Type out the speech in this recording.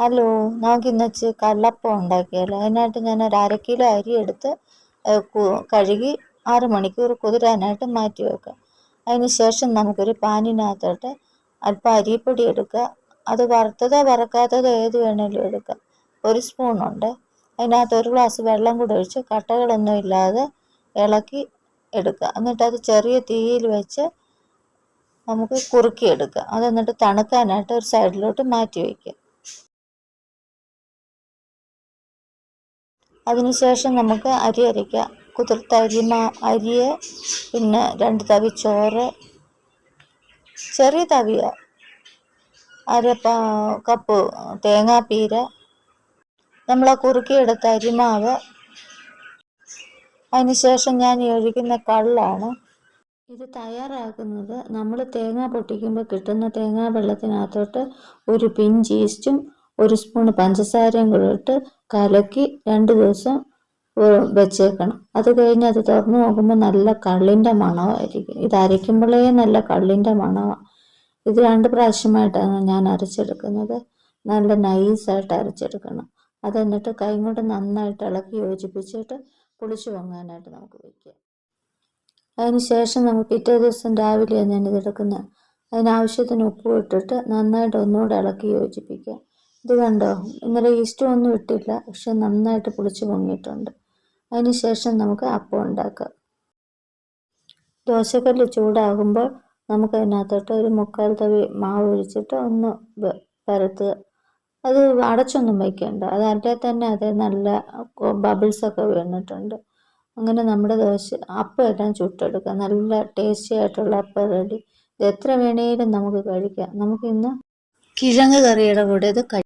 Hello നമുക്ക് ഇന്ന് ഇച്ചിരി കള്ളപ്പം ഉണ്ടാക്കിയാലോ? അതിനായിട്ട് ഞാൻ ഒരു അര കിലോ അരി എടുത്ത് കഴുകി ആറ് മണിക്കൂർ കുതിരാനായിട്ട് മാറ്റി വെക്കുക അതിന് ശേഷം നമുക്കൊരു പാനിനകത്തോട്ട് അല്പം അരിപ്പൊടി എടുക്കുക. അത് വറുത്തതോ വറക്കാത്തതോ ഏത് വേണേലും എടുക്കാം. ഒരു സ്പൂണുണ്ട്. അതിനകത്ത് ഒരു ഗ്ലാസ് വെള്ളം കൂടെ ഒഴിച്ച് കട്ടകളൊന്നും ഇല്ലാതെ ഇളക്കി എടുക്കുക. എന്നിട്ട് അത് ചെറിയ തീയിൽ വെച്ച് നമുക്ക് കുറുക്കിയെടുക്കുക. അത് എന്നിട്ട് തണുക്കാനായിട്ട് ഒരു സൈഡിലോട്ട് മാറ്റി വയ്ക്കുക അതിനുശേഷം നമുക്ക് അരി അരയ്ക്കാം. കുതിർത്ത അരിമ അരിയെ പിന്നെ രണ്ട് തവി ചോറ്. ചെറിയ തവിയ. അര കപ്പ് തേങ്ങാപ്പീര. നമ്മൾ ആ കുറുക്കിയെടുത്ത അരിമാവ്. അതിനുശേഷം ഞാൻ ഒഴിക്കുന്ന കള്ളാണ്. ഇത് തയ്യാറാക്കുന്നത് നമ്മൾ തേങ്ങ പൊട്ടിക്കുമ്പോൾ കിട്ടുന്ന തേങ്ങാ വെള്ളത്തിനകത്തോട്ട് ഒരു പിഞ്ച് ഈസ്റ്റും ഒരു സ്പൂൺ പഞ്ചസാരയും കൂടെ ഇട്ട് കലക്കി രണ്ട് ദിവസം വെച്ചേക്കണം. അത് കഴിഞ്ഞ് അത് തുറന്ന് നോക്കുമ്പോൾ നല്ല കള്ളിന്റെ മണമായിരിക്കും. ഇത് അരയ്ക്കുമ്പോഴേ നല്ല കള്ളിന്റെ മണമാണ് ഇത് രണ്ട് പ്രാവശ്യമായിട്ടാണ് ഞാൻ അരച്ചെടുക്കുന്നത്. നല്ല നൈസായിട്ട് അരച്ചെടുക്കണം. അത് എന്നിട്ട് കൈ കൊണ്ട് നന്നായിട്ട് ഇളക്കി യോജിപ്പിച്ചിട്ട് പുളിച്ചു പൊങ്ങാനായിട്ട് നമുക്ക് വയ്ക്കാം അതിന് ശേഷം നമുക്ക് പിറ്റേ ദിവസം രാവിലെയാണ് ഞാൻ ഇതെടുക്കുന്നത് അതിനാവശ്യത്തിന് ഉപ്പ് ഇട്ടിട്ട് നന്നായിട്ട് ഒന്നുകൂടെ ഇളക്കി യോജിപ്പിക്കുക ഇത് കണ്ടോ? ഇന്നലെ ഈസ്റ്റ് ഒന്നും ഇട്ടില്ല. പക്ഷെ നന്നായിട്ട് പുളിച്ച് പൊങ്ങിയിട്ടുണ്ട്. അതിനുശേഷം നമുക്ക് അപ്പം ഉണ്ടാക്കാം. ദോശക്കല്ല് ചൂടാകുമ്പോൾ നമുക്ക് അതിനകത്തോട്ട് ഒരു മുക്കാൽ തവി മാവ് ഒഴിച്ചിട്ട് ഒന്ന് പരത്തുക. അത് അടച്ചൊന്നും വയ്ക്കണ്ട അത് തന്നെ അത് നല്ല ബബിൾസൊക്കെ വീണിട്ടുണ്ട്. അങ്ങനെ നമ്മുടെ ദോശ അപ്പം എല്ലാം ചുട്ടെടുക്കുക നല്ല ടേസ്റ്റി ആയിട്ടുള്ള അപ്പം റെഡി. ഇത് എത്ര വേണേലും നമുക്ക് കഴിക്കാം. നമുക്കിന്ന് കിഴങ്ങ് കറിയുടെ കൂടെ ഇത് കഴിക്കാം